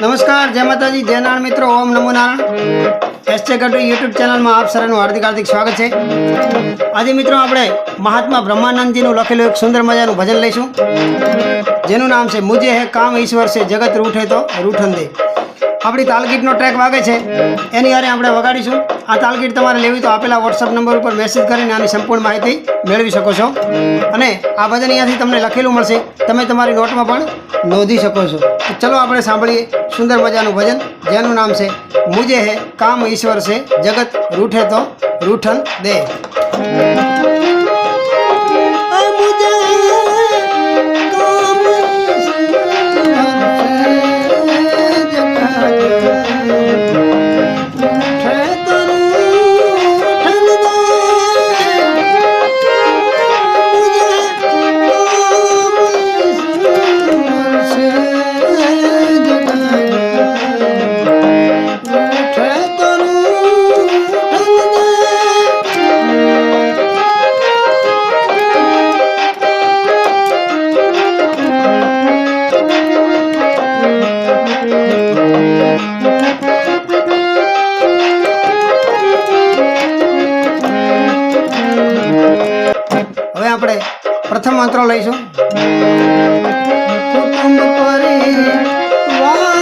નમસ્કાર, જય માતાજી, જય નારાયણ મિત્રો, ઓમ નમો નારાયણ. એસચે ગઢવી યુટ્યુબ ચેનલમાં આપ સર્વનું હાર્દિક હાર્દિક સ્વાગત છે. આજે મિત્રો આપણે મહાત્મા બ્રહ્માનંદજીનું લખેલું એક સુંદર મજાનું ભજન લઈશું. જેનું નામ છે મુજે હે કામ ઈશ્વર છે જગત રૂઠે તો રૂઠન દે આપણી તાલગીટનો ટ્રેક વાગે છે. એની હારે આપણે વગાડીશું. આ તાલગીટ તમારે લેવી તો આપેલા વોટ્સઅપ નંબર ઉપર મેસેજ કરીને આની સંપૂર્ણ માહિતી મેળવી શકો છો. અને આ ભજન અહીંયાથી તમને લખેલું મળશે. તમે તમારી નોટમાં પણ નોંધી શકો છો. ચલો આપણે સાંભળીએ સુંદર મજાનું ભજન, જેનું નામ છે મુજે હે, કામ ઈશ્વર છે, જગત રૂઠે તો રૂઠન દે. પ્રથમ મંત્ર લઈશું. કુટુંબ કરી સુખ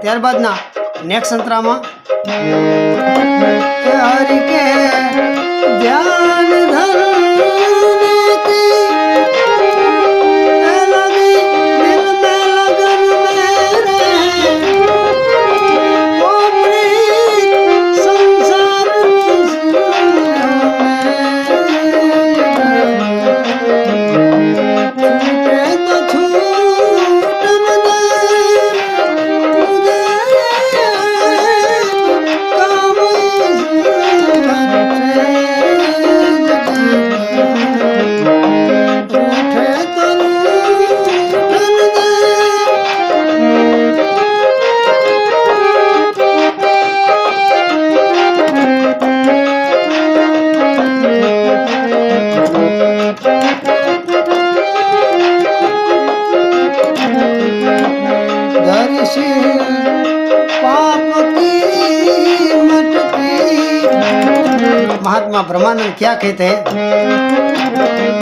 ત્યારબાદના નેક્સ્ટ સંતરામાં महात्मा ब्रह्मानंद क्या कहते हैं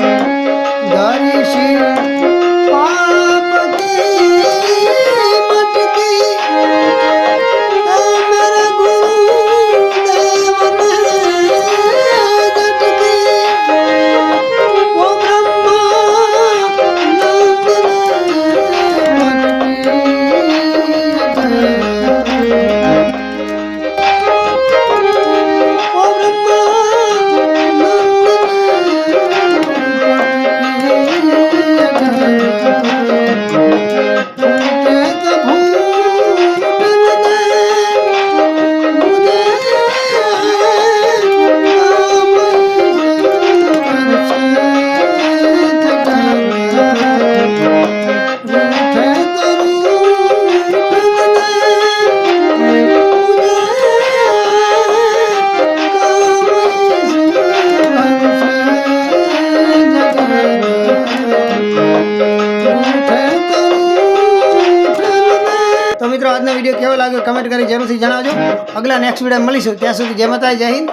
વીડિયો કેવો લાગ્યો કમેન્ટ કરી જરૂરથી જણાવજો. અગલા નેક્સ્ટ વીડિયો મળીશું. ત્યાં સુધી જય માતા જય હિન્દ.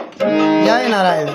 જય નારાયણ.